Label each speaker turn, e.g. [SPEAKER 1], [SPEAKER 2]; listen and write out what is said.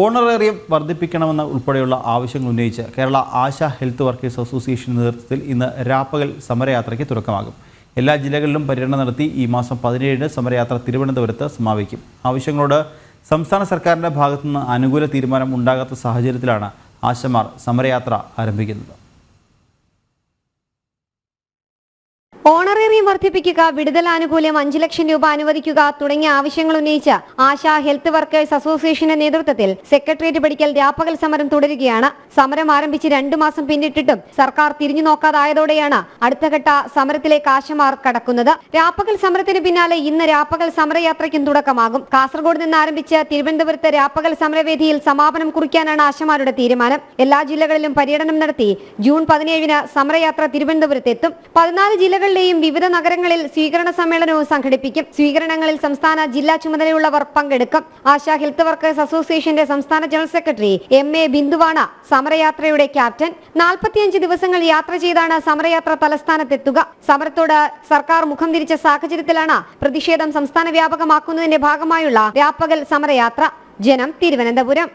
[SPEAKER 1] Honorarium വർദ്ധിപ്പിക്കണമെന്ന ഉൾപ്പെടെയുള്ള ആവശ്യങ്ങൾ ഉന്നയിച്ച് Kerala ASHA health workers association നേതൃത്വത്തിൽ ഇന്ന് രാപ്പകൽ സമരയാത്രയ്ക്ക് തുടക്കമാകും. എല്ലാ ജില്ലകളിലും പര്യടനം നടത്തി ഈ മാസം പതിനേഴിന് സമരയാത്ര തിരുവനന്തപുരത്ത് സമാപിക്കും. ആവശ്യങ്ങളോട് സംസ്ഥാന സർക്കാരിന്റെ ഭാഗത്തുനിന്ന് അനുകൂല തീരുമാനം ഉണ്ടാകാത്ത സാഹചര്യത്തിലാണ് ആശമാർ സമരയാത്ര ആരംഭിക്കുന്നത്.
[SPEAKER 2] ഓണറേറിയം വർദ്ധിപ്പിക്കുക വിടുതൽ ആനുകൂല്യം അഞ്ചു ലക്ഷം രൂപ അനുവദിക്കുക തുടങ്ങിയ ആവശ്യങ്ങൾ ഉന്നയിച്ച ആശ ഹെൽത്ത് വർക്കേഴ്സ് അസോസിയേഷന്റെ നേതൃത്വത്തിൽ സെക്രട്ടേറിയറ്റ് പഠിക്കൽ രാപ്പകൽ സമരം തുടരുകയാണ്. സമരം ആരംഭിച്ച് രണ്ടു മാസം പിന്നിട്ടിട്ടും സർക്കാർ തിരിഞ്ഞു നോക്കാതായതോടെയാണ് അടുത്തഘട്ട സമരത്തിലേക്ക് ആശമാർ കടക്കുന്നത്. രാപ്പകൽ സമരത്തിന് പിന്നാലെ ഇന്ന് രാപ്പകൽ സമരയാത്രയ്ക്കും തുടക്കമാകും. കാസർഗോഡ് നിന്ന് ആരംഭിച്ച് തിരുവനന്തപുരത്ത് രാപ്പകൽ സമരവേദിയിൽ സമാപനം കുറിക്കാനാണ് ആശമാരുടെ തീരുമാനം. എല്ലാ ജില്ലകളിലും പര്യടനം നടത്തി ജൂൺ പതിനേഴിന് സമരയാത്ര തിരുവനന്തപുരത്തെത്തും. പതിനാല് ജില്ലകളിലെയും വിവിധ നഗരങ്ങളിൽ സ്വീകരണ സമ്മേളനവും സംഘടിപ്പിക്കും. സ്വീകരണങ്ങളിൽ സംസ്ഥാന ജില്ലാ ചുമതലയുള്ളവർ പങ്കെടുക്കും. ആശാ ഹെൽത്ത് വർക്കേഴ്സ് അസോസിയേഷന്റെ സംസ്ഥാന ജനറൽ സെക്രട്ടറി എം എ ബിന്ദുവാണ് സമരയാത്രയുടെ ക്യാപ്റ്റൻ. നാൽപ്പത്തിയഞ്ച് ദിവസങ്ങൾ യാത്ര ചെയ്താണ് സമരയാത്ര തലസ്ഥാനത്തെത്തുക. സമരത്തോട് സർക്കാർ മുഖം തിരിച്ച സാഹചര്യത്തിലാണ് പ്രതിഷേധം സംസ്ഥാന വ്യാപകമാക്കുന്നതിന്റെ ഭാഗമായുള്ള രാപ്പകൽ സമരയാത്ര. ജനം തിരുവനന്തപുരം.